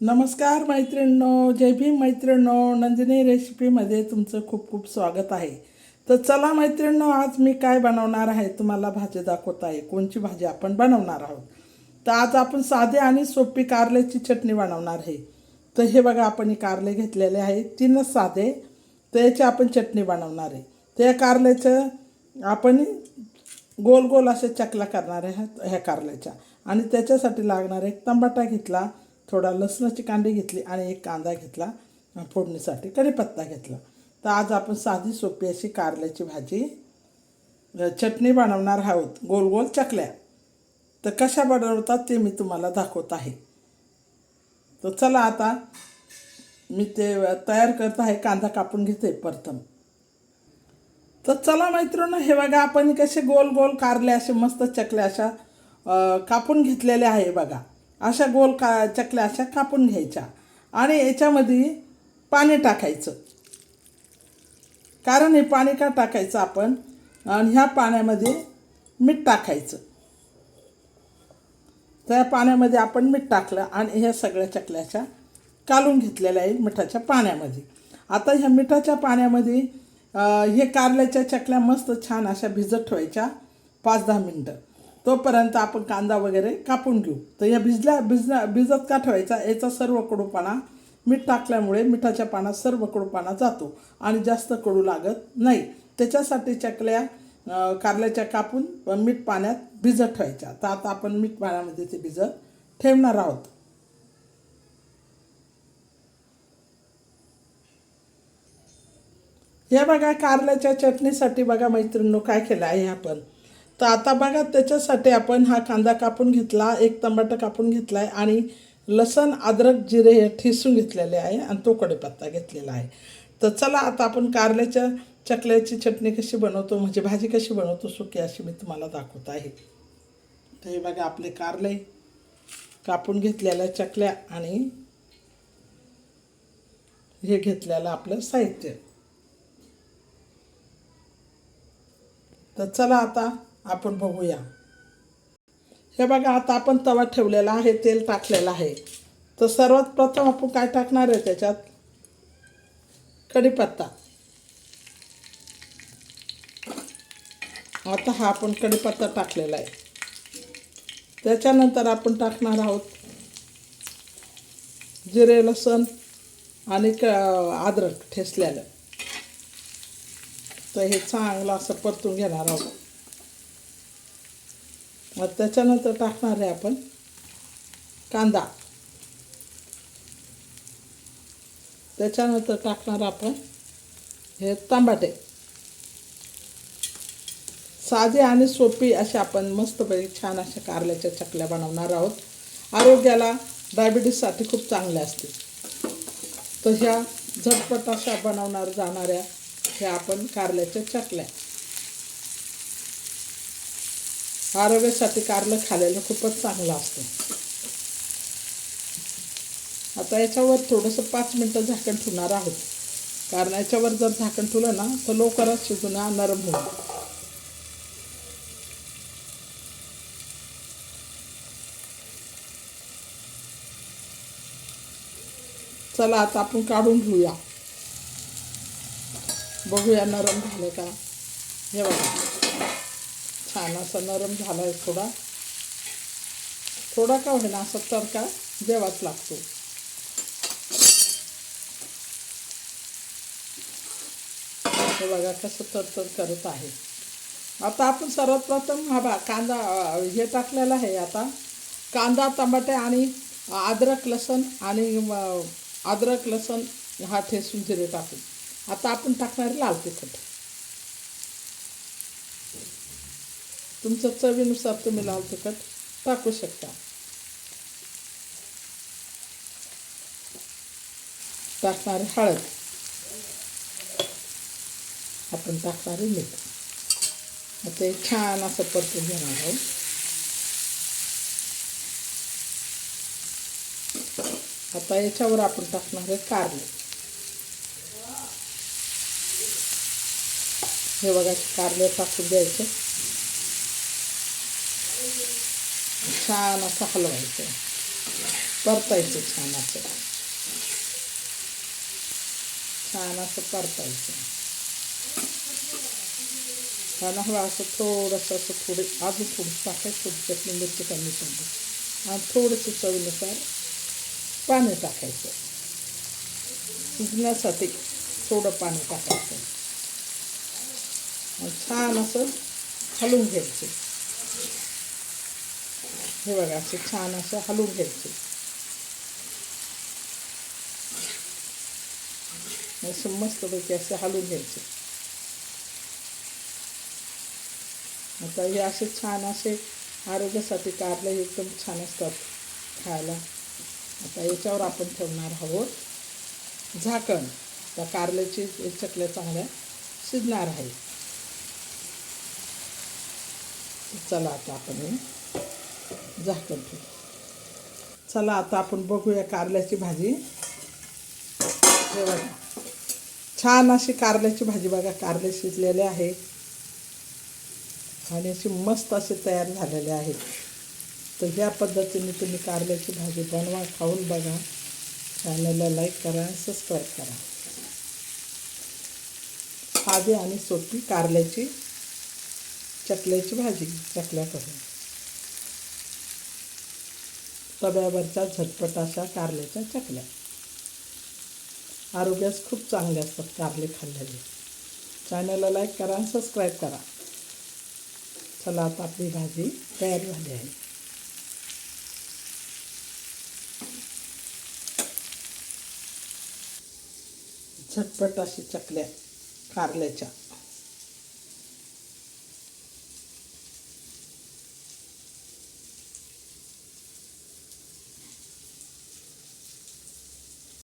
नमस्कार मैत्रिणींनो जय भीम मैत्रिणींनो नंदिनी रेसिपीमध्ये तुमचं खूप खूप स्वागत आहे. तर चला मैत्रिणींनो आज मी काय बनवणार आहे तुम्हाला भाजी दाखवत आहे. कोणची भाजी आपण बनवणार आहोत? तर आज आपण साधे आणि सोपी कारल्याची चटणी बनवणार आहे. तर हे बघा आपण हे कारले घेतलेले आहे. तीनच साधे तर याची आपण चटणी बनवणार आहे. त्या कारल्याचं आपण गोल गोल असे चकला करणार आहे ह्या कारल्याच्या. आणि त्याच्यासाठी लागणार एक तंबाटा घेतला. थोडा लसणाची कांदे घेतली आणि एक कांदा घेतला फोडणीसाठी कढीपत्ता घेतला. तर आज आपण साधी सोपी अशी कारल्याची भाजी चटणी बनवणार आहोत. गोल गोल चकल्या. तर कशा बनवतात ते मी तुम्हाला दाखवत आहे. तर चला आता मी ते तयार करत आहे कांदा कापून घेते प्रथम. तर चला मैत्रिणी हे बघा आपण कसे गोल गोल कारले असे मस्त चकल्या अशा कापून घेतलेल्या आहे बघा. अशा गोल का चकल्या अशा कापून घ्यायच्या. आणि याच्यामध्ये पाणी टाकायचं. कारण हे पाणी का टाकायचं आपण? आणि ह्या पाण्यामध्ये मीठ टाकायचं. त्या पाण्यामध्ये आपण मीठ टाकलं आणि ह्या सगळ्या चकल्याच्या कालून घेतलेल्या आहे मिठाच्या पाण्यामध्ये. आता ह्या मिठाच्या पाण्यामध्ये हे कारल्याच्या चकल्या मस्त छान अशा भिजत ठेवायच्या पाच दहा मिनटं. तोपर्यंत आपण कांदा वगैरे कापून घेऊ. तर या भिजल्या भिजल्या भिजत का ठेवायचा? याचा सर्व कडूपणा मीठ टाकल्यामुळे मिठाच्या पानात सर्व कडूपणा जातो आणि जास्त कडू लागत नाही. त्याच्यासाठी चकल्या कारल्याच्या कापून मीठ पाण्यात भिजत ठेवायच्या. तर आता आपण मीठ पाण्यामध्ये ते भिजत ठेवणार आहोत. हे बघा कारल्याच्या चटणीसाठी बघा मैत्रिणींनो काय केलं आहे आपण. तर आता बघा त्याच्यासाठी आपण हा कांदा कापून घेतला एक टमाटर कापून घेतला आहे आणि लसण अद्रक जिरे हे ठेसून घेतलेले आहे आणि तो कडेपत्ता घेतलेला आहे. तर चला आता आपण कारल्याच्या चकल्याची चटणी कशी बनवतो म्हणजे भाजी कशी बनवतो सुकी अशी मी तुम्हाला दाखवत आहे. तर हे बघा आपले कारले कापून घेतलेल्या चकल्या आणि हे घेतलेलं आपलं साहित्य. तर चला आता आपण बघूया. हे बघा आता आपण तवा ठेवलेला आहे तेल टाकलेलं आहे. तर सर्वात प्रथम आपण काय टाकणार आहे त्याच्यात? कढीपत्ता. आता हा आपण कढीपत्ता टाकलेला आहे. त्याच्यानंतर आपण टाकणार आहोत जिरे लसूण आणि क अद्रक ठेसलेलं. तर हे चांगलं असं परतून घेणार आहोत. मग त्याच्यानंतर टाकणार आहे आपण कांदा. त्याच्यानंतर टाकणार आपण हे तांबाटे. साधी आणि सोपी अशा आपण मस्तपैकी छान अशा कारल्याच्या चकल्या बनवणार आहोत. आरोग्याला डायबिटीजसाठी खूप चांगल्या असते तर ह्या झटपट अशा बनवणार जाणाऱ्या ह्या आपण कारल्याच्या चकल्या. आरोग्यासाठी कारलं खाल्लेलं खूपच चांगलं असतं. आता याच्यावर थोडंसं पाच मिनटं झाकण ठेवणार आहोत. कारण याच्यावर जर झाकण ठेवलं ना तर लवकरच शिजून नरम होईल चला आता आपण काढून घेऊया. बघूया नरम झालं का? हे बघा. छान असं नरम झाला आहे थोडा. थोडा का होईना असं तडका द्यावाच लागतो. हे बघा कसं तडतड करत आहे. आता आपण सर्वात प्रथम हा बा कांदा हे टाकलेला आहे आता. कांदा टमाटे आणि अद्रक लसण आणि अद्रक लसण हा ठेसून जिरे टाकू. आता आपण टाकणार लाल तिखट. तुमच्या चवीनुसार तुम्ही लाल तिखट टाकू शकता. टाकणारे हळद. आपण टाकणारे मीठ. आता छान असं परतून घेणार आहोत. आता याच्यावर आपण टाकणार आहे कारले. हे बघा कारले टाकून द्यायचे. छान असं हलवायचं. परतायचं छान असं. छान असं परतायचं. छान हवा असं थोडंसं असं थोडे अजून थोडं टाकायचं थोडी चटणी मिरची कमी सांगतो आणि थोडंसं चवीनुसार पाणी टाकायचं. शिजण्यासाठी थोडं पाणी टाकायचं. आणि छान असं हलवून घ्यायचं. हे बघा असं छान असं हलवून घ्यायचं. असं मस्तपैकी असं हलवून घ्यायचं. आता हे असे छान असे आरोग्यासाठी कारले एकदम छान असतात खायला. आता याच्यावर आपण ठेवणार आहोत झाकण. त्या कारल्याची चकल्या चांगल्या शिजणार आहे. चला आता आपण हे झाकण ठेवू. चला आता आपण बघूया कारल्याची भाजी. हे बघा. छान अशी कारल्याची भाजी बघा कारले शिजलेले आहे. आणि अशी मस्त असे तयार झालेले आहेत तर ह्या पद्धतीने तुम्ही कारल्याची भाजी बनवा खाऊन बघा. चॅनलला लाईक करा सबस्क्राईब करा. साधी आणि सोपी कारल्याची चकल्याची भाजी चकल्या करून तव्यावरचा झटपट अशा कारल्याच्या चकल्या. आरोग्यास खूप चांगले असतात कारले खाल्लेले चॅनलला लाईक करा आणि सबस्क्राईब करा. चला आता आपली भाजी तयार झाली आहे. झटपट अशी चकल्या कारल्याच्या.